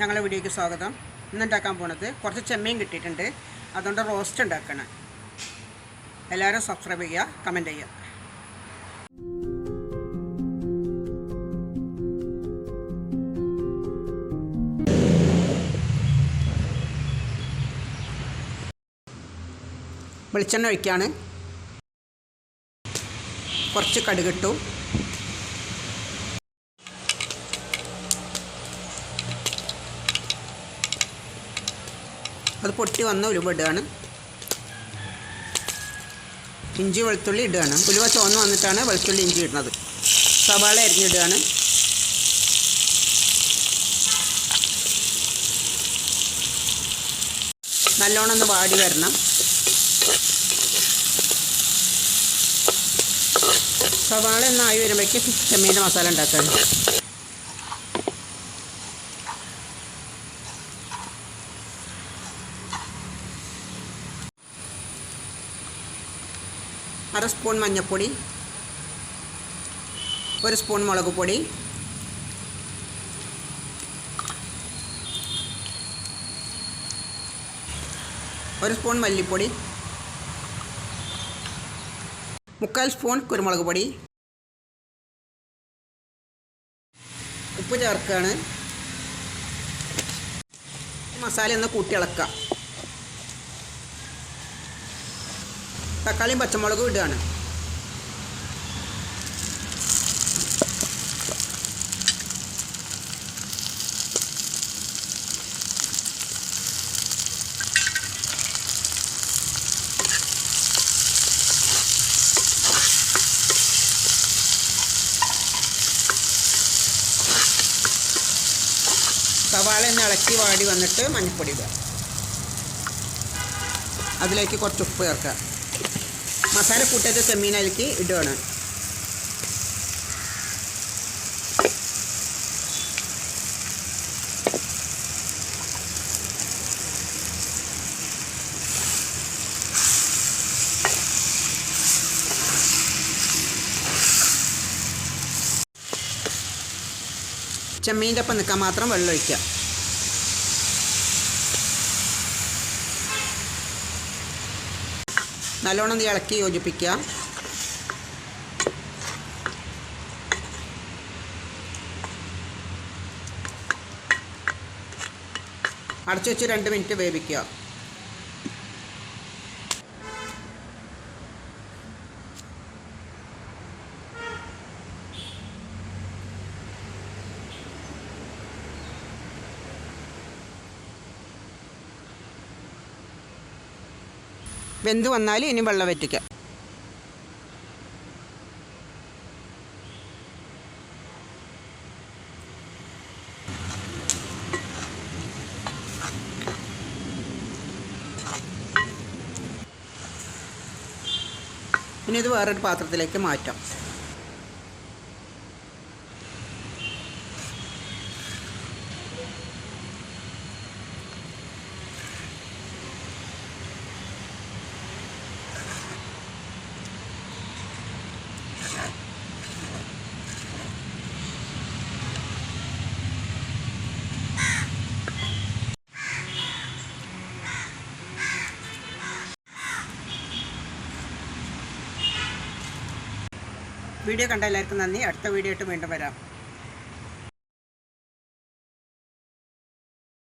ഞങ്ങളെ വീഡിയോയ്ക്ക് സ്വാഗതം. ഇന്ന് ഉണ്ടാക്കാൻ പോണത് കുറച്ച് ചെമ്മീൻ കിട്ടിയിട്ടുണ്ട്. അതുകൊണ്ട് റോസ്റ്റ് ഉണ്ടാക്കണം. എല്ലാവരും സബ്സ്ക്രൈബ് ചെയ്യുക കമന്റ് ചെയ്യുക. വെളിച്ചെണ്ണ ഒഴിക്കുകയാണ് കുറച്ച് കടുകിട്ടു. അത് പൊട്ടി വന്ന ഉലുവ ഇടുകയാണ്. ഇഞ്ചി വെളുത്തുള്ളി ഇടുകയാണ്. ഉലുവ ചുവന്ന് വന്നിട്ടാണ് വെളുത്തുള്ളി ഇഞ്ചി ഇടുന്നത്. സവാള അരിഞ്ഞിടുകയാണ്. നല്ലോണം ഒന്ന് വാടി വരണം. സവാള ഒന്നായി വരുമ്പോഴേക്കും ചെമ്മീന്റെ മസാല ഉണ്ടാക്കുകയാണ് അര സ്പൂൺ മഞ്ഞൾപ്പൊടി ഒരു സ്പൂൺ മുളക് പൊടി ഒരു സ്പൂൺ മല്ലിപ്പൊടി മുക്കാൽ സ്പൂൺ കുരുമുളക് പൊടി. ഉപ്പ് ചേർക്കുകയാണ്. മസാല ഒന്ന് കൂട്ടി ഇളക്കുക. തക്കാളിയും പച്ചമുളകും ഇടുകയാണ്. സവാള ഒന്ന് ഇളക്കി വാടി വന്നിട്ട് മഞ്ഞപ്പൊടി ഇടുക. അതിലേക്ക് കുറച്ച് ഉപ്പ് ചേർക്കുക. മസാല കൂട്ടത്ത് ചെമ്മീനതിലേക്ക് ഇടുകയാണ് ചെമ്മീന്റെ ഒപ്പം നിൽക്കാൻ മാത്രം വെള്ളം ഒഴിക്കുക. നല്ലോണം ഒന്ന് ഇളക്കി യോജിപ്പിക്കുക. അടച്ചു വെച്ച് രണ്ട് മിനിറ്റ് വേവിക്കുക. വെന്ത് വന്നാൽ ഇനി വെള്ളം വറ്റിക്കാം. ഇനി ഇത് വേറൊരു പാത്രത്തിലേക്ക് മാറ്റാം. വീഡിയോ കണ്ട എല്ലാവർക്കും നന്ദി. അടുത്ത വീഡിയോ ആയിട്ട് വീണ്ടും വരാം.